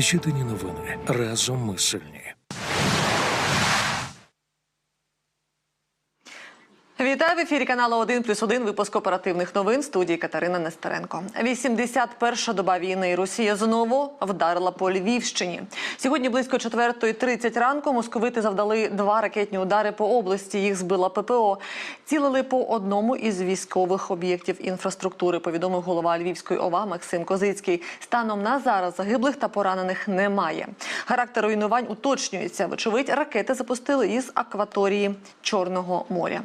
Єдині новини. Разом ми сильні. Вітаю в ефірі каналу 1 плюс 1, випуск оперативних новин студії Катерина Нестеренко. 81-ша доба війни. Росія знову вдарила по Львівщині. Сьогодні близько 4.30 ранку московити завдали два ракетні удари по області. Їх збила ППО. Цілили по одному із військових об'єктів інфраструктури. Повідомив голова Львівської ОВА Максим Козицький. Станом на зараз загиблих та поранених немає. Характер руйнувань уточнюється. Вочевидь, ракети запустили із акваторії Чорного моря.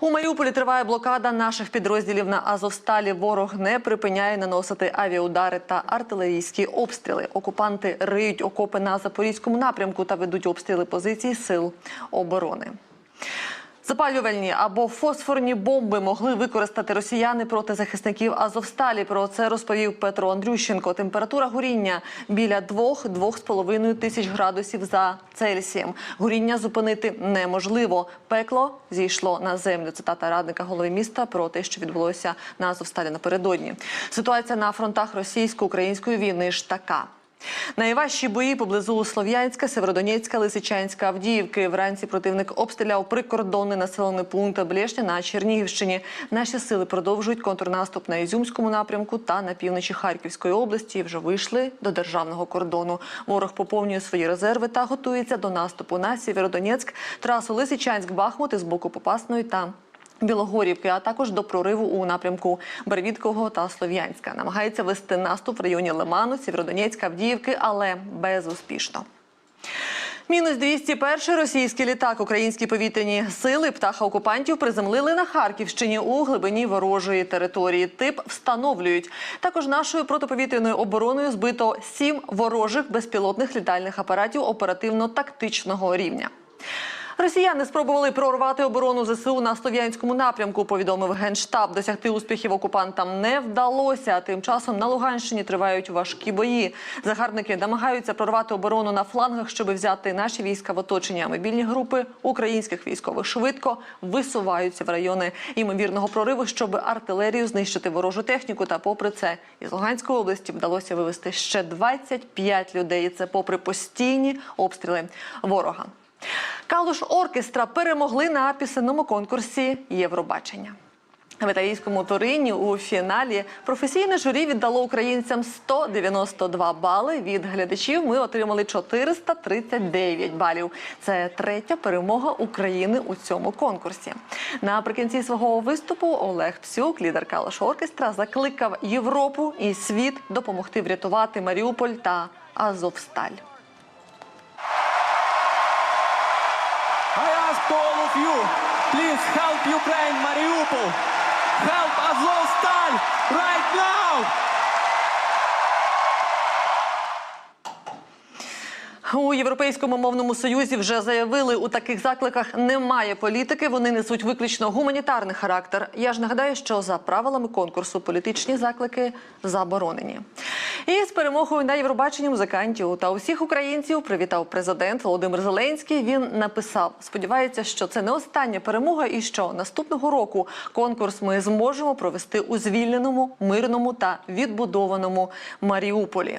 У Маріуполі триває блокада наших підрозділів на Азовсталі. Ворог не припиняє наносити авіаудари та артилерійські обстріли. Окупанти риють окопи на запорізькому напрямку та ведуть обстріли позицій сил оборони. Запалювальні або фосфорні бомби могли використати росіяни проти захисників Азовсталі. Про це розповів Петро Андрющенко. Температура горіння біля 2-2,5 тисяч градусів за Цельсієм. Горіння зупинити неможливо. Пекло зійшло на землю. Цитата радника голови міста про те, що відбулося на Азовсталі напередодні. Ситуація на фронтах російсько-української війни ж така. Найважчі бої поблизу Слов'янська, Северодонецька, Лисичанська, Авдіївки. Вранці противник обстріляв прикордонний населений пункт Блешня на Чернігівщині. Наші сили продовжують контрнаступ на Ізюмському напрямку та на півночі Харківської області. і Вже вийшли до державного кордону. Ворог поповнює свої резерви та готується до наступу на Сєвєродонецьк, трасу Лисичанськ-Бахмут із боку Попасної та Білогорівки, а також до прориву у напрямку Бервідкового та Слов'янська. Намагається вести наступ в районі Лиману, Сєвєродонецька, Авдіївки, але безуспішно. Мінус 201 російський літак. Українські повітряні сили птаха окупантів приземлили на Харківщині у глибині ворожої території. Тип встановлюють. Також нашою протиповітряною обороною збито сім ворожих безпілотних літальних апаратів оперативно-тактичного рівня. Росіяни спробували прорвати оборону ЗСУ на Слов'янському напрямку. Повідомив генштаб. Досягти успіхів окупантам не вдалося. Тим часом на Луганщині тривають важкі бої. Загарбники намагаються прорвати оборону на флангах, щоб взяти наші війська в оточення. Мобільні групи українських військових швидко висуваються в райони ймовірного прориву, щоб артилерію знищити ворожу техніку. Та попри це із Луганської області вдалося вивести ще 25 людей. І Це попри постійні обстріли ворога. Калуш оркестра перемогли на пісенному конкурсі Євробачення. В італійському Торині у фіналі професійне журі віддало українцям 192 бали. Від глядачів ми отримали 439 балів. Це третя перемога України у цьому конкурсі. Наприкінці свого виступу Олег Псюк, лідер Калуш оркестра, закликав Європу і світ допомогти врятувати Маріуполь та Азовсталь. Of you, please help Ukraine, Mariupol. Help Azovstal right now. У Європейському мовному союзі вже заявили, у таких закликах немає політики. Вони несуть виключно гуманітарний характер. Я ж нагадаю, що за правилами конкурсу політичні заклики заборонені. І з перемогою на Євробаченні музикантів та усіх українців привітав президент Володимир Зеленський. Він написав: сподівається, що це не остання перемога, і що наступного року конкурс ми зможемо провести у звільненому, мирному та відбудованому Маріуполі.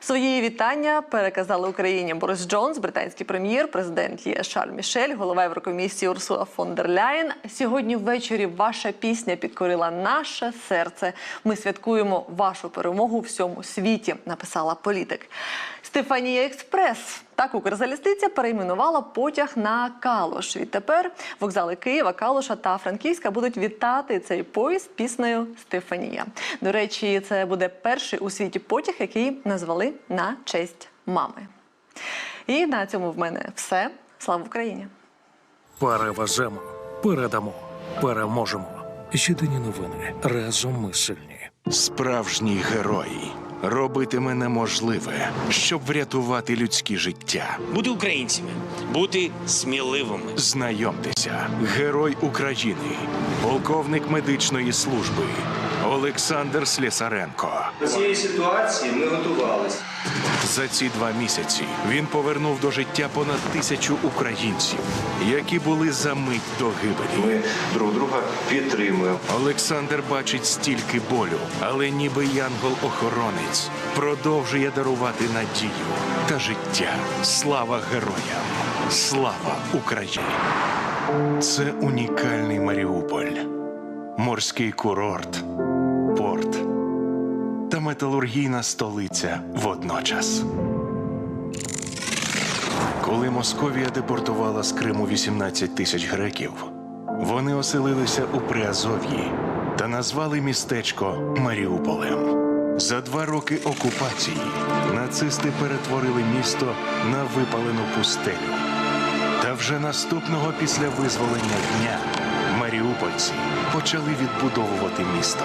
Свої вітання переказали Україні Борис Джонс, британський прем'єр, президент ЄС Шарль Мішель, голова Єврокомісії Урсула фон дер Ляєн. Сьогодні ввечері ваша пісня підкорила наше серце. Ми святкуємо вашу перемогу у всьому світі. Написала політик. Стефанія Експрес. Так Укрзалізниця перейменувала потяг на Калуш. Відтепер вокзали Києва, Калуша та Франківська будуть вітати цей поїзд піснею Стефанія. До речі, це буде перший у світі потяг, який назвали на честь мами. І на цьому в мене все. Слава Україні! Перевеземо, передамо, переможемо. Єдині новини. Разом ми сильні. Справжній герой робитиме неможливе, щоб врятувати людські життя. бути українцями, бути сміливими. Знайомтеся, герой України, полковник медичної служби Олександр Слісаренко. До цієї ситуації ми готувалися. За ці два місяці він повернув до життя понад тисячу українців, які були за мить до гибелі. Ми друг друга підтримуємо. Олександр бачить стільки болю, але ніби янгол-охоронець продовжує дарувати надію та життя. Слава героям! Слава Україні! Це унікальний Маріуполь, морський курорт, порт та металургійна столиця водночас. Коли Московія депортувала з Криму 18 тисяч греків, вони оселилися у Приазов'ї та назвали містечко Маріуполем. За два роки окупації нацисти перетворили місто на випалену пустелю. Та вже наступного після визволення дня маріупольці почали відбудовувати місто.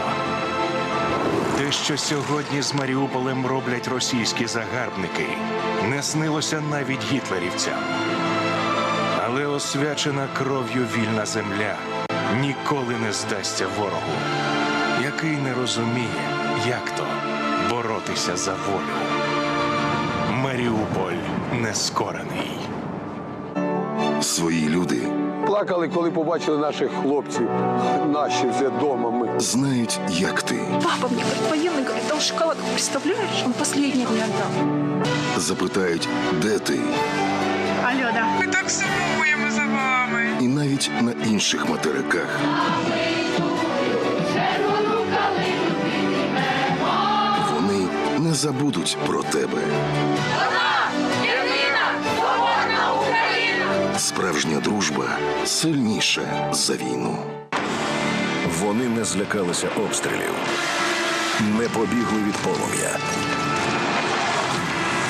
Те, що сьогодні з Маріуполем роблять російські загарбники, не снилося навіть гітлерівцям. Але освячена кров'ю вільна земля ніколи не здасться ворогу, який не розуміє, як то боротися за волю. Маріуполь нескорений. Свої люди Плакали, коли побачили наших хлопців. Наші вже вдома ми. знають, як ти. Папа мне говорит, военный, говорит, дал шоколадку, представляешь? Он последний мне отдал. Запитають, де ти, Алло, да. Ми так сумуємо за вами. і навіть на інших материках. Вони не забудуть про тебе. Справжня дружба сильніша за війну. Вони не злякалися обстрілів, не побігли від полум'я.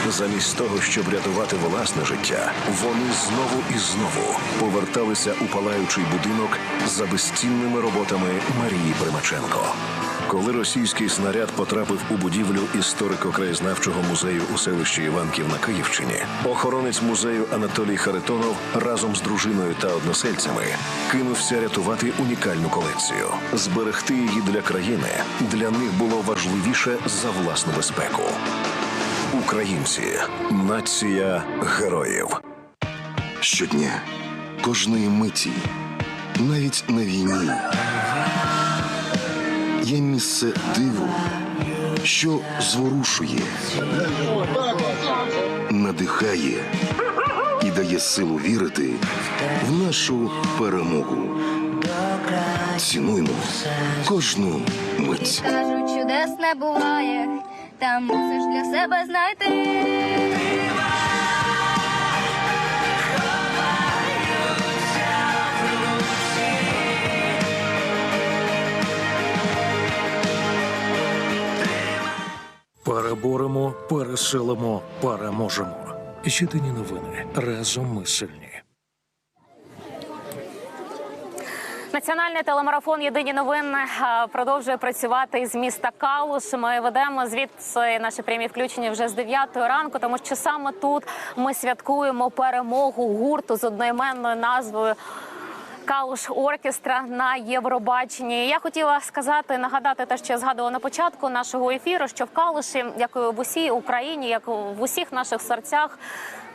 Замість того, щоб рятувати власне життя, вони знову і знову поверталися у палаючий будинок за безцінними роботами Марії Примаченко. Коли російський снаряд потрапив у будівлю історико-краєзнавчого музею у селищі Іванків на Київщині, охоронець музею Анатолій Харитонов разом з дружиною та односельцями кинувся рятувати унікальну колекцію. Зберегти її для країни для них було важливіше за власну безпеку. Українці нація героїв. Щодня, кожної миті, навіть на війні. Є місце диву, що зворушує, надихає і дає силу вірити в нашу перемогу. Цінуймо кожну мить. Кажуть, чудес не буває, та мусиш для себе знайти. Переборемо, пересилимо, переможемо. Єдині новини. Разом ми сильні. Національний телемарафон Єдині новини продовжує працювати із міста Калуш. Ми ведемо звідси наші прямі включення вже з 9 ранку, тому що саме тут ми святкуємо перемогу гурту з одноіменною назвою. Калуш оркестра на Євробаченні. Я хотіла сказати, нагадати те, що я згадувала на початку нашого ефіру, що в Калуші, як і в усій Україні, як в усіх наших серцях.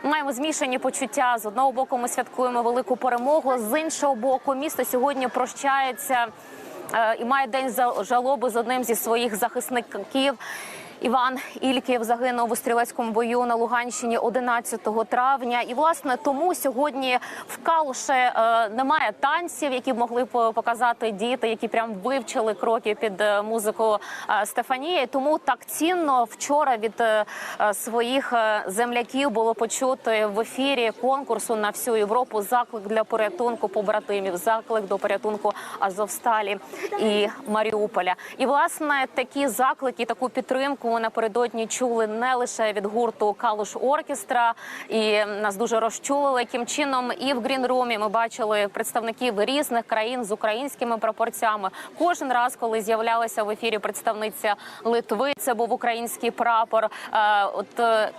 Маємо змішані почуття. З одного боку, ми святкуємо велику перемогу. З іншого боку, місто сьогодні прощається е, і має день жалоби з одним зі своїх захисників. Іван Ільків загинув у стрілецькому бою на Луганщині 11 травня. І власне тому сьогодні в Калуше немає танців, які б могли показати діти, які прям вивчили кроки під е, музику е, Стефанії. Тому так цінно вчора від е, своїх земляків було почути в ефірі конкурсу на всю Європу заклик для порятунку побратимів, заклик до порятунку Азовсталі і Маріуполя. І власне такі заклики, таку підтримку ми напередодні чули не лише від гурту Калуш Оркестра, і нас дуже розчулили яким чином. І в Грінрумі ми бачили представників різних країн з українськими пропорцями. Кожен раз, коли з'являлася в ефірі представниця Литви, це був український прапор. Е, От е,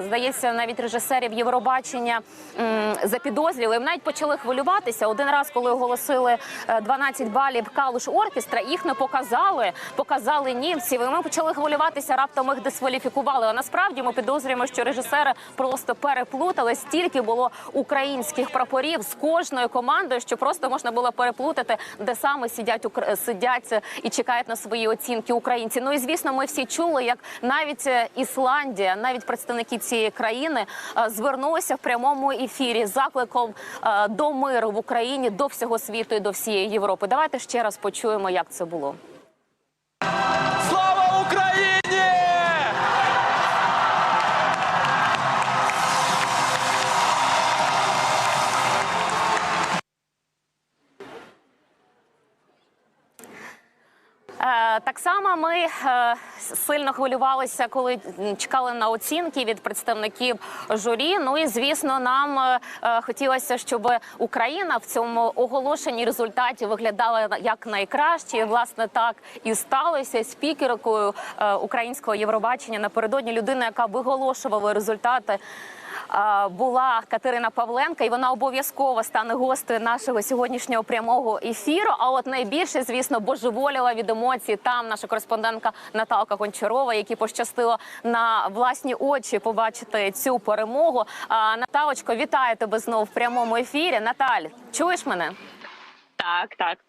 здається, навіть режисерів Євробачення запідозріли. Навіть почали хвилюватися. Один раз, коли оголосили е, 12 балів Калуш Оркестра, їх не показали, показали німців. І ми почали хвилюватися. Здаватися, раптом їх дискваліфікували. А насправді ми підозрюємо, що режисери просто переплутали. Стільки було українських прапорів з кожною командою, що просто можна було переплутати, де саме сидять сидять і чекають на свої оцінки українці. Ну і звісно, ми всі чули, як навіть е, Ісландія, навіть представники цієї країни е, звернулися в прямому ефірі закликом е, до миру в Україні, до всього світу і до всієї Європи. Давайте ще раз почуємо, як це було. Так само ми е, сильно хвилювалися, коли чекали на оцінки від представників журі. Ну і звісно, нам е, е, хотілося, щоб Україна в цьому оголошенні результатів виглядала як найкраще. Власне, так і сталося. Спікеркою е, українського Євробачення напередодні людина, яка виголошувала результати. Була Катерина Павленка, і вона обов'язково стане гостею нашого сьогоднішнього прямого ефіру. А от найбільше, звісно, божеволіла від емоцій там наша кореспондентка Наталка Гончарова, якій пощастило на власні очі побачити цю перемогу. Наталочко, вітаю тебе знову в прямому ефірі. Наталь, чуєш мене? Так, так.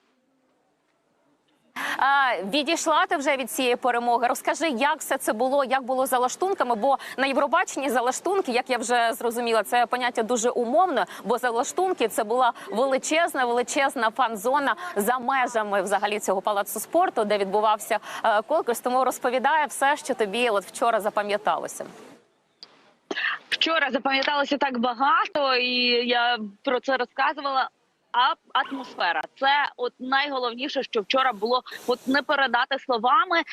Відійшла ти вже від цієї перемоги. Розкажи, як все це було, як було за лаштунками. Бо на Євробаченні за лаштунки, як я вже зрозуміла, це поняття дуже умовне. Бо за лаштунки це була величезна, величезна фан-зона за межами взагалі цього палацу спорту, де відбувався е, конкурс. Тому розповідає все, що тобі от вчора запам'яталося. Вчора запам'яталося так багато, і я про це розказувала. А атмосфера це от найголовніше, що вчора було от не передати словами. Е,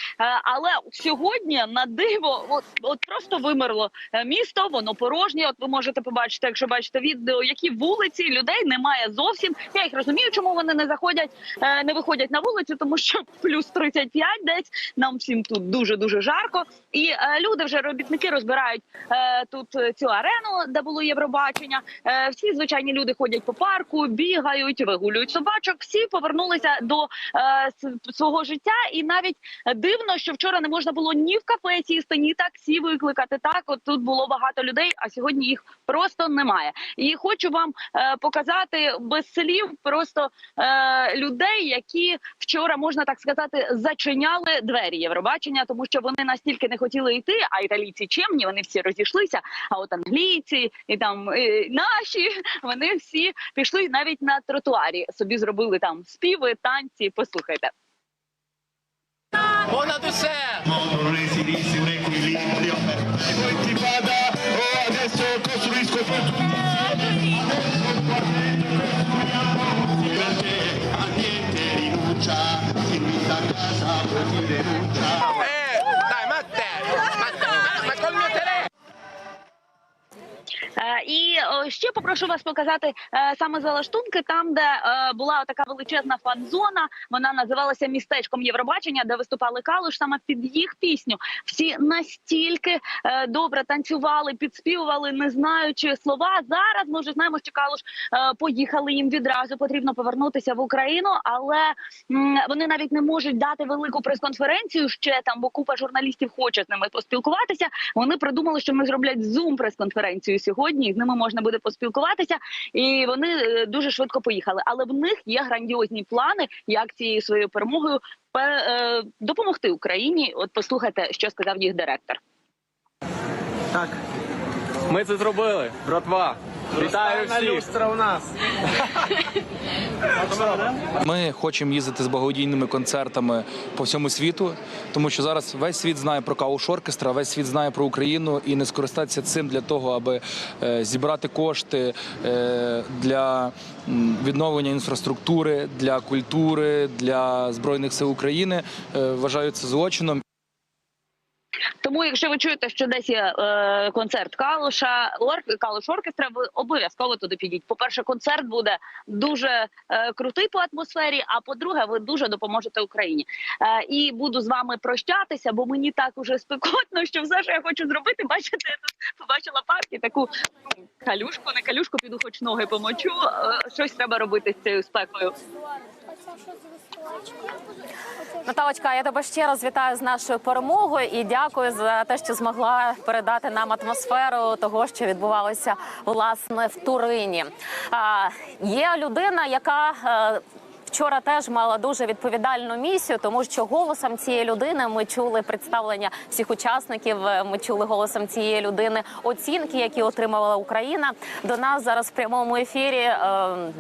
Але сьогодні на диво, от от просто вимерло е, місто. Воно порожнє. От ви можете побачити, якщо бачите відео, які вулиці людей немає зовсім. Я їх розумію, чому вони не заходять, е, не виходять на вулицю, тому що плюс 35 десь нам всім тут дуже дуже жарко. І люди вже робітники розбирають тут цю арену, де було Євробачення. Всі звичайні люди ходять по парку, бігають, вигулюють собачок. Всі повернулися до е, свого життя, і навіть дивно, що вчора не можна було ні в кафе сісти, ні таксі викликати. Так, от тут було багато людей, а сьогодні їх просто немає. І хочу вам е, показати без слів просто е, людей, які вчора можна так сказати зачиняли двері Євробачення, тому що вони настільки не хотіли йти. А італійці чемні, вони всі розійшлися. А от англійці і там е, наші вони всі пішли навіть на тротуарі. Собі зробили там співи, танці. Послухайте. Понад усе! Dai, і ще попрошу вас показати е, саме залаштунки, там, де е, була така величезна фан-зона. Вона називалася містечком Євробачення, де виступали Калуш. Саме під їх пісню всі настільки е, добре танцювали, підспівували, не знаючи слова. Зараз ми вже знаємо, що Калуш е, поїхали їм відразу. Потрібно повернутися в Україну, але вони навіть не можуть дати велику прес-конференцію ще там, бо купа журналістів хоче з ними поспілкуватися. Вони придумали, що ми зроблять зум прес-конференцію сьогодні. І З ними можна буде поспілкуватися, і вони е, дуже швидко поїхали. Але в них є грандіозні плани, як цією своєю перемогою пе- е, допомогти Україні. От послухайте, що сказав їх директор. Так. Ми це зробили, братва. Вітаю всіх. люстра у нас. Ми хочемо їздити з благодійними концертами по всьому світу, тому що зараз весь світ знає про Кауш Оркестра, весь світ знає про Україну і не скористатися цим для того, аби е, зібрати кошти е, для відновлення інфраструктури, для культури, для збройних сил України. е, Вважаю це злочином. Тому, якщо ви чуєте, що десь є е, концерт Калуша, ор, Калуш оркестра, ви обов'язково туди підіть. По перше, концерт буде дуже е, крутий по атмосфері. А по-друге, ви дуже допоможете Україні. Е, і буду з вами прощатися, бо мені так уже спекотно, що все, що я хочу зробити, бачите, я тут побачила парки, таку калюшку, не калюшку, піду хоч ноги помочу. Е, щось треба робити з цією спекою. Наталочка, я тебе ще раз вітаю з нашою перемогою і дякую за те, що змогла передати нам атмосферу того, що відбувалося власне в Турині. Є людина, яка е, Вчора теж мала дуже відповідальну місію, тому що голосом цієї людини ми чули представлення всіх учасників. е, Ми чули голосом цієї людини оцінки, які отримувала Україна. До нас зараз в прямому ефірі е,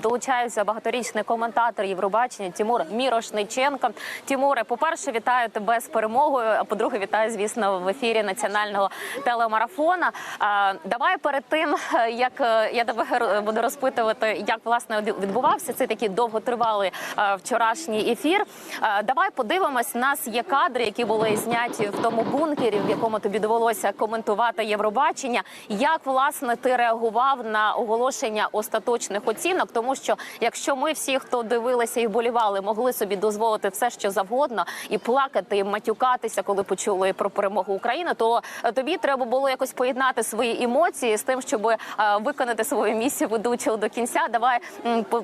долучається багаторічний коментатор Євробачення Тимур Мірошниченко. Тимуре, по-перше, вітаю тебе з перемогою. А по-друге, вітаю, звісно, в ефірі національного телемарафона. Е, давай перед тим, е, як е, я тебе буду розпитувати, як власне відбувався цей такий довготривалий вчорашній ефір. Е, Давай подивимось. У нас є кадри, які були зняті в тому бункері, в якому тобі довелося коментувати Євробачення. Як власне ти реагував на оголошення остаточних оцінок? Тому що якщо ми всі, хто дивилися і вболівали, могли собі дозволити все, що завгодно, і плакати, і матюкатися, коли почули про перемогу України, то е, тобі треба було якось поєднати свої емоції з тим, щоб е, виконати свою місію ведучого до кінця. Давай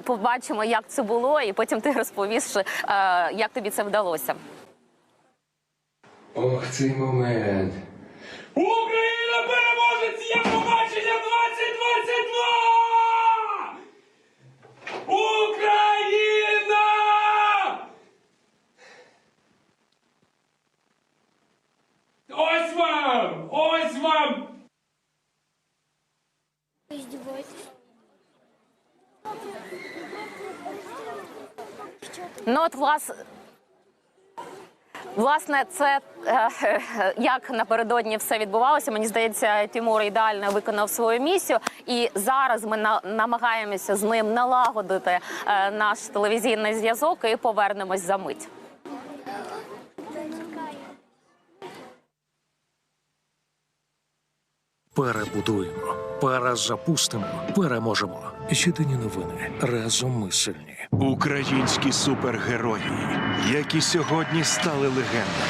побачимо, як це було, і потім ти розповіш, е, як тобі це вдалося. Ох, цей момент. Україна переможець Євробачення 2022! Україна! Ось вам! Ось вам! Ну от влас... Власне, це е, як напередодні все відбувалося. Мені здається, Тимур ідеально виконав свою місію, і зараз ми намагаємося з ним налагодити е, наш телевізійний зв'язок і повернемось за мить. Перебудуємо, перезапустимо, переможемо. Єдині новини разом ми сильні. Українські супергерої, які сьогодні стали легендами.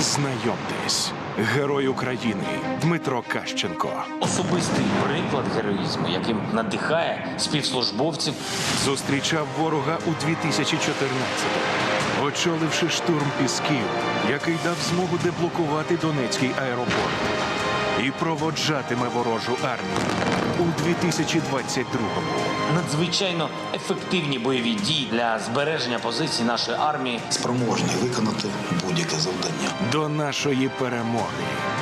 Знайомтесь, герой України Дмитро Кащенко. Особистий приклад героїзму, яким надихає співслужбовців. Зустрічав ворога у 2014-му, очоливши штурм Пісків, який дав змогу деблокувати Донецький аеропорт. І проводжатиме ворожу армію у 2022-му. Надзвичайно ефективні бойові дії для збереження позицій нашої армії. спроможні виконати будь-яке завдання. До нашої перемоги